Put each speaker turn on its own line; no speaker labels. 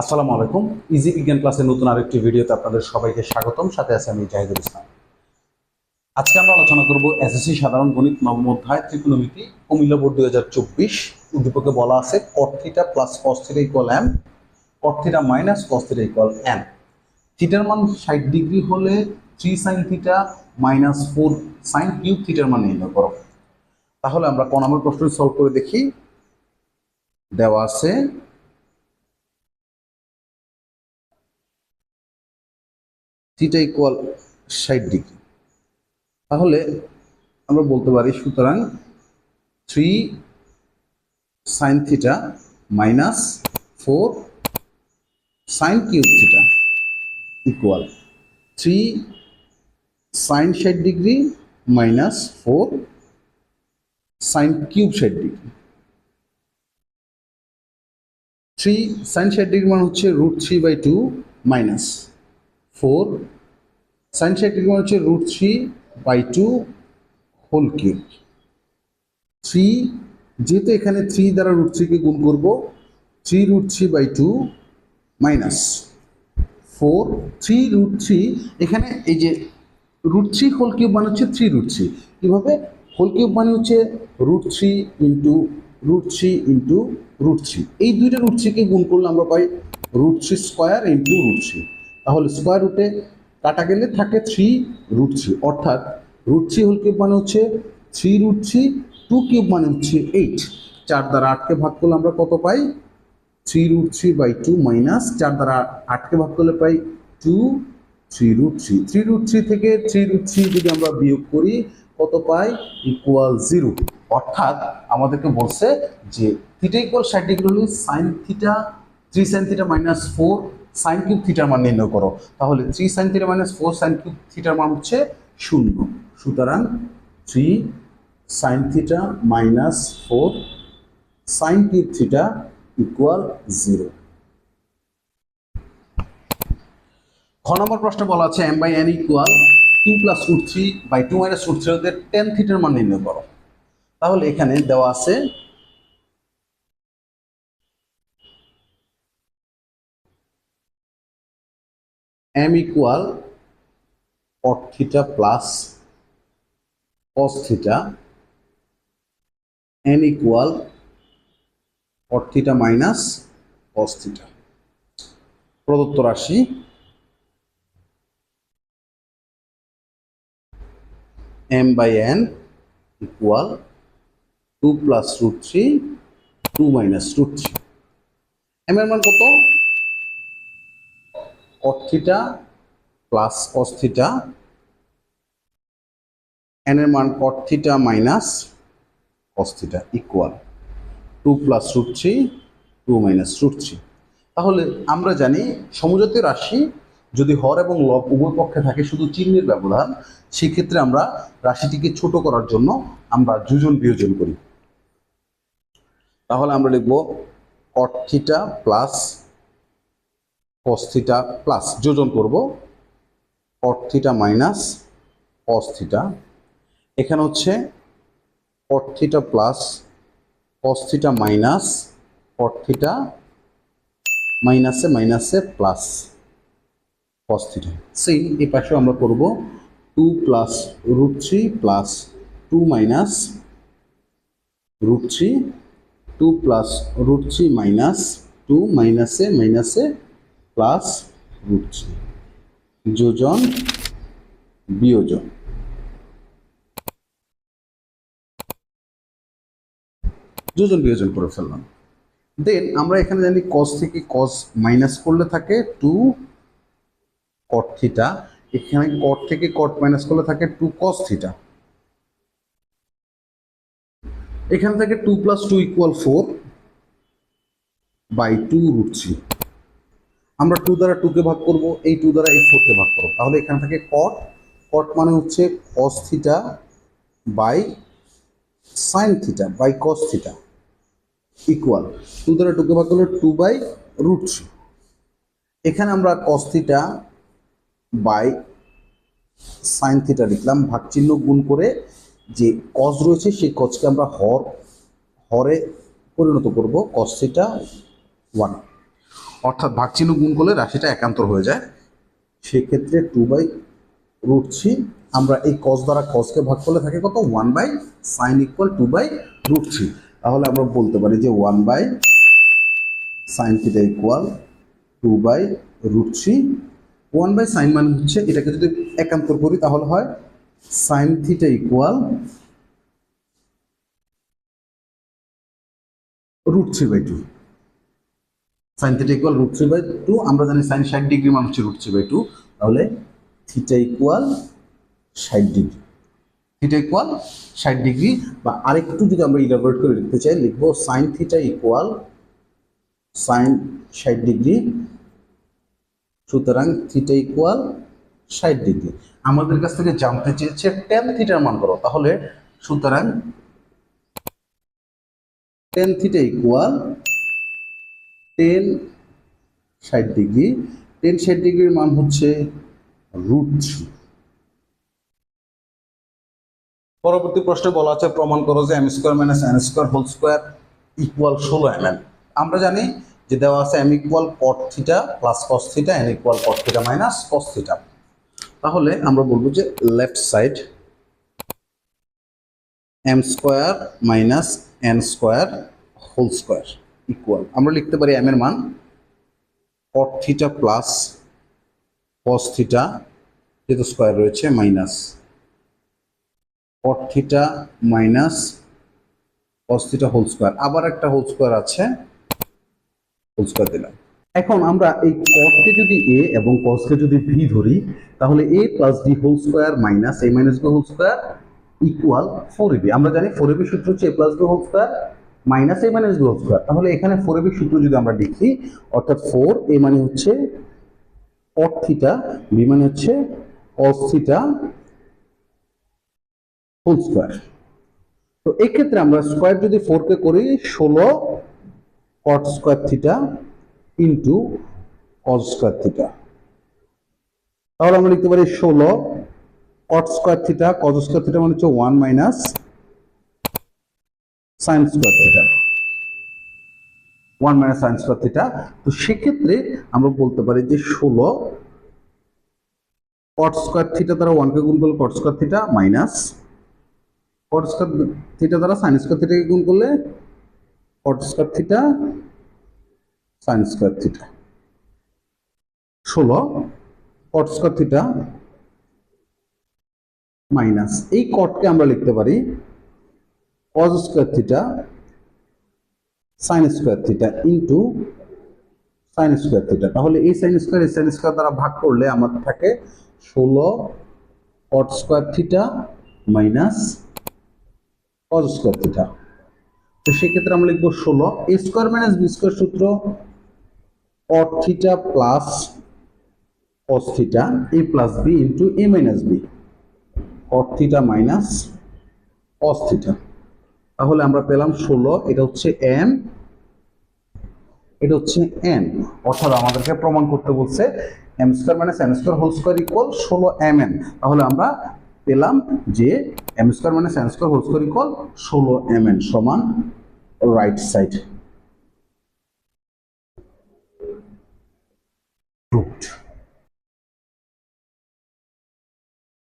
আসসালামু আলাইকুম। ইজি বিজ্ঞান ক্লাসের নতুন আরেকটি ভিডিওতে আপনাদের সবাইকে স্বাগতম। সাথে আছে আমি জাহিদুল ইসলাম। আজকে আমরা আলোচনা করব এসএসসি সাধারণ গণিত নবম অধ্যায় ত্রিকোণমিতি কুমিল্লা বোর্ড দুই হাজার চব্বিশ। উদ্দীপকে বলা আছে cot theta plus cos theta equal M cot theta minus cos theta equal M থিটার মান ষাট ডিগ্রি হলে three sine theta minus four sine cube থিটার মান নির্ণয় করো। তাহলে আমরা ক নম্বর প্রশ্নটি সলভ করে দেখি। দেওয়া আছে থিটা ইকুয়াল ষাট ডিগ্রি তাহলে আমরা বলতে পারি সুতরাং three sine theta minus four sine cube theta equal three sine ষাট degree minus four sine cube ষাট ডিগ্রি থ্রি সাইন ষাট ডিগ্রি মানে হচ্ছে root three by two minus four sine degree মানে হচ্ছে root three by two whole cube three যেহেতু এখানে three দ্বারা রুট থ্রিকে গুণ করব three root three by two minus four three root three এখানে এই যে রুট থ্রি হোল কিউব মানে হচ্ছে থ্রি রুট থ্রি কীভাবে? হোল কিউব মানে হচ্ছে root three into root three into root three এই দুইটা রুট থ্রিকে গুণ করলে আমরা পাই root three square into root তাহলে স্কোয়ার রুটে কাটা গেলে থাকে থ্রি রুট থ্রি অর্থাৎ রুট থ্রি হোল কিউব মানে হচ্ছে three root three two cube মানে হচ্ছে এইট চার দ্বারা আটকে ভাগ করলে আমরা কত পাই? Three root three by two minus চার দ্বারা আটকে ভাগ করলে পাই two three root three three root three থেকে থ্রি রুট থ্রি যদি আমরা বিয়োগ করি, কত পাই? ইকুয়াল জিরো অর্থাৎ আমাদেরকে বলছে যে থিটা ইকুয়াল ষাট ডিগ্রি হলে sine theta three sine theta minus four sine cube থিটার মান নির্ণয় করো। তাহলে three sine theta minus four sine cube থিটার মান হচ্ছে শূন্য। সুতরাং three sine theta minus four sine cube theta equal zero খ নম্বর প্রশ্নে বলা আছে M by N equal two plus root three by two minus root three ওদের টেন থিটার মান নির্ণয় করো। তাহলে এখানে দেওয়া আছে M equal cot theta plus cos theta N equal cot theta minus cos theta প্রদত্ত রাশি M by N equal two plus root three two minus root three M এর মান কত? Cot theta plus cos theta N এর মান cot theta minus cos theta equal two plus root three two minus root three তাহলে আমরা জানি সমজাতীয় রাশি যদি হর এবং লব উভয় পক্ষে থাকে শুধু চিহ্নের ব্যবধান, সেক্ষেত্রে আমরা রাশিটিকে ছোট করার জন্য আমরা যোজন বিয়োজন করি। তাহলে আমরা লিখব cot theta plus cos theta plus যোজন করব cot theta minus cos theta এখানে হচ্ছে cot theta plus cos theta minus cot theta মাইনাসে মাইনাসে প্লাস কস থিটা সেম এই পাশেও আমরা করব two plus root three plus two minus root three two plus root three minus two মাইনাসে মাইনাসে প্লাস রুট থ্রি যোজন, বিয়োজন। যোজন, বিয়োজন করে ফেললাম। দেন আমরা এখানে জানি কস থেকে কস মাইনাস করলে থাকে টু কট থিটা এখানে কট থেকে কট মাইনাস করলে থাকে টু কস থিটা এখান থেকে two plus two equal four by two root three আমরা টু দ্বারা টুকে ভাগ করব, এই টু দ্বারা এই ফোরকে ভাগ করব। তাহলে এখানে থাকে কট কট মানে হচ্ছে cos theta by sine theta by cos theta equal two দ্বারা টুকে ভাগ করলে টু বাই রুট এখানে আমরা cos theta by sine theta লিখলাম ভাগ চিহ্ন গুণ করে যে কজ রয়েছে, সেই কজকে আমরা হর, হরে পরিণত করব কস থিটা ওয়ান অর্থাৎ ভাগ চিহ্ন গুণ করলে রাশিটা একান্তর হয়ে যায়। সেক্ষেত্রে টু বাই রুট থ্রি আমরা এই কস দ্বারা কসকে ভাগ করলে থাকে কত? One by sine equal two by root three তাহলে আমরা বলতে পারি যে one by sine theta equal two by root three one by sine মানে হচ্ছে এটাকে যদি একান্তর করি তাহলে হয় sine theta equal root three by two sine theta equal root three by two আমরা জানি সাইন ষাট ডিগ্রি মান হচ্ছে রুট থ্রি বাই টু তাহলে থিটা ইকুয়াল ষাট ডিগ্রি থিটা ইকুয়াল ষাট ডিগ্রি বা আরেকটু যদি আমরা ইলাবোরেট করে লিখতে চাই, লিখব সাইন থিটা ইকুয়াল সাইন ষাট ডিগ্রি সুতরাং থিটা ইকুয়াল ষাট ডিগ্রি আমাদের কাছ থেকে জানতে চেয়েছে টেন থিটার মান করো তাহলে সুতরাং টেন থিটা ইকুয়াল টেন ষাট ডিগ্রি, টেন ষাট ডিগ্রির মান হচ্ছে রুট থ্রি। পরবর্তী প্রশ্নে বলা আছে, প্রমাণ করো যে M square minus N square whole square equal ষোলো এম এম আমরা জানি যে দেওয়া আছে M equal cot theta plus cos theta N equal cot theta minus cos theta তাহলে আমরা বলব যে left side M square minus N square whole square equal আমরা লিখতে পারি এম এর মান cot theta plus cos theta যেহেতু স্কোয়ার রয়েছে minus cot theta minus cos theta whole square আবার একটা হোল স্কোয়ার আছে হোল স্কোয়ার দিলাম। এখন আমরা এই কটকে যদি এ এবং কসকে যদি ভি ধরি, তাহলে A plus D whole square minus A minus B whole square equal four AB আমরা জানি ফোর এবি সূত্র হচ্ছে A plus B whole square minus A minus whole square তাহলে এখানে ফোর এবি সূত্র যদি আমরা লিখি, অর্থাৎ ফোর এ মানে হচ্ছে কট থিটা বি মানে হচ্ছে কস থিটা হোল স্কোয়ার তো এক্ষেত্রে আমরা স্কোয়ার যদি ফোরকে করি, ষোলো cot square theta into cos square theta তাহলে আমরা লিখতে পারি ষোলো cot square theta cos square theta মানে হচ্ছে one minus sine square theta. One minus sine square theta. তো সেক্ষেত্রে আমরা বলতে পারি যে ষোলো কট স্কোয়ার থিটা দ্বারা ওয়ানকে গুণ করলে cot square theta minus cot square theta দ্বারা সাইন স্কোয়ার থিটাকে গুণ করলে cot square theta sine square theta ষোলো কট স্কোয়ার থিটা মাইনাস এই কটকে আমরা লিখতে পারি cos square theta sine square theta into sine square theta তাহলে এই সাইন স্কোয়ার এই সাইন স্কোয়ার দ্বারা ভাগ করলে আমাদের থাকে ষোলো cot square theta minus cos square theta তো সেক্ষেত্রে আমরা লিখব ষোলো। A square minus B square সূত্র cot theta plus cos theta A plus B into A minus B cot theta minus cos theta তাহলে আমরা পেলাম ষোলো, এটা হচ্ছে এম এটা হচ্ছে এন অর্থাৎ আমাদেরকে প্রমাণ করতে বলছে M square minus N square whole square equal ষোলো এম এন তাহলে আমরা পেলাম যে M square minus N square whole square equal ষোলো এম এন সমান রাইট সাইড